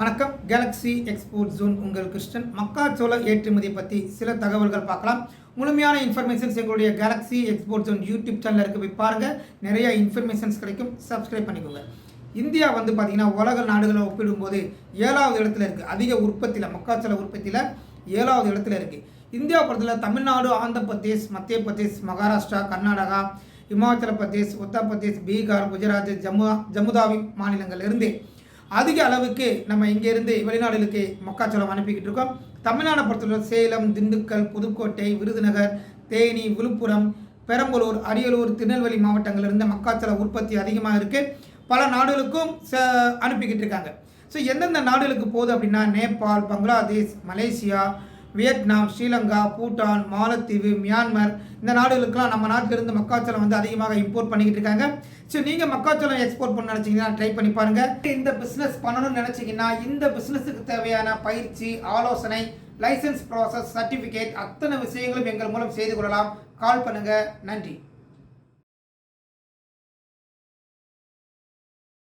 வணக்கம். Galaxy export zone உங்கள் கிருஷ்ணன். மக்காச்சோள ஏற்றுமதி பற்றி சில தகவல்கள் பார்க்கலாம். முழுமையான இன்ஃபர்மேஷன்ஸ் எங்களுடைய கேலக்ஸி எக்ஸ்போர்ட் ஜோன் யூடியூப் சேனலில் இருக்க போய் பாருங்கள் நிறைய இன்ஃபர்மேஷன்ஸ் கிடைக்கும். சப்ஸ்கிரைப் பண்ணிக்கோங்க. இந்தியா வந்து பார்த்திங்கன்னா உலக நாடுகளை ஒப்பிடும்போது ஏழாவது இடத்துல இருக்குது அதிக உற்பத்தியில் மக்காச்சோள உற்பத்தியில் ஏழாவது இடத்துல இருக்குது இந்தியா பொறுத்தவரை தமிழ்நாடு ஆந்திர பிரதேஷ் மத்திய பிரதேஷ் மகாராஷ்டிரா கர்நாடகா இமாச்சல பிரதேஷ் உத்தரப்பிரதேஷ் பீகார் குஜராத் ஜம்மு ஜம்முதாவி மாநிலங்கள்லேருந்து அதிக அளவுக்கு நம்ம இங்கேருந்து வெளிநாடுகளுக்கு மக்காச்சோளம் அனுப்பிக்கிட்டு இருக்கோம் தமிழ்நாடை பொறுத்தவரை சேலம் திண்டுக்கல் புதுக்கோட்டை விருதுநகர் தேனி விழுப்புரம் பெரம்பலூர் அரியலூர் திருநெல்வேலி மாவட்டங்களிலிருந்து மக்காச்சோள உற்பத்தி அதிகமாக இருக்குது பல நாடுகளுக்கும் ச அனுப்பிக்கிட்டு இருக்காங்க ஸோ எந்தெந்த நாடுகளுக்கு போகுது அப்படின்னா நேபாள் பங்களாதேஷ் மலேசியா வியட்நாம் ஸ்ரீலங்கா பூட்டான் மாலத்தீவு மியான்மர் இந்த நாடுகளுக்கெல்லாம் நம்ம நாட்டிலிருந்து மக்காச்சோளம் வந்து அதிகமாக இம்போர்ட் பண்ணிக்கிட்டு இருக்காங்க. ஸோ நீங்கள் மக்காச்சோளம் எக்ஸ்போர்ட் பண்ண நினச்சிங்கன்னா ட்ரை பண்ணி பாருங்கள் இந்த பிஸ்னஸ் பண்ணணும்னு நினச்சிங்கன்னா இந்த பிஸ்னஸுக்கு தேவையான பயிற்சி ஆலோசனை லைசன்ஸ் ப்ராசஸ் சர்டிஃபிகேட் அத்தனை விஷயங்களும் எங்கள் மூலம் செய்து கொள்ளலாம். கால் பண்ணுங்கள் நன்றி.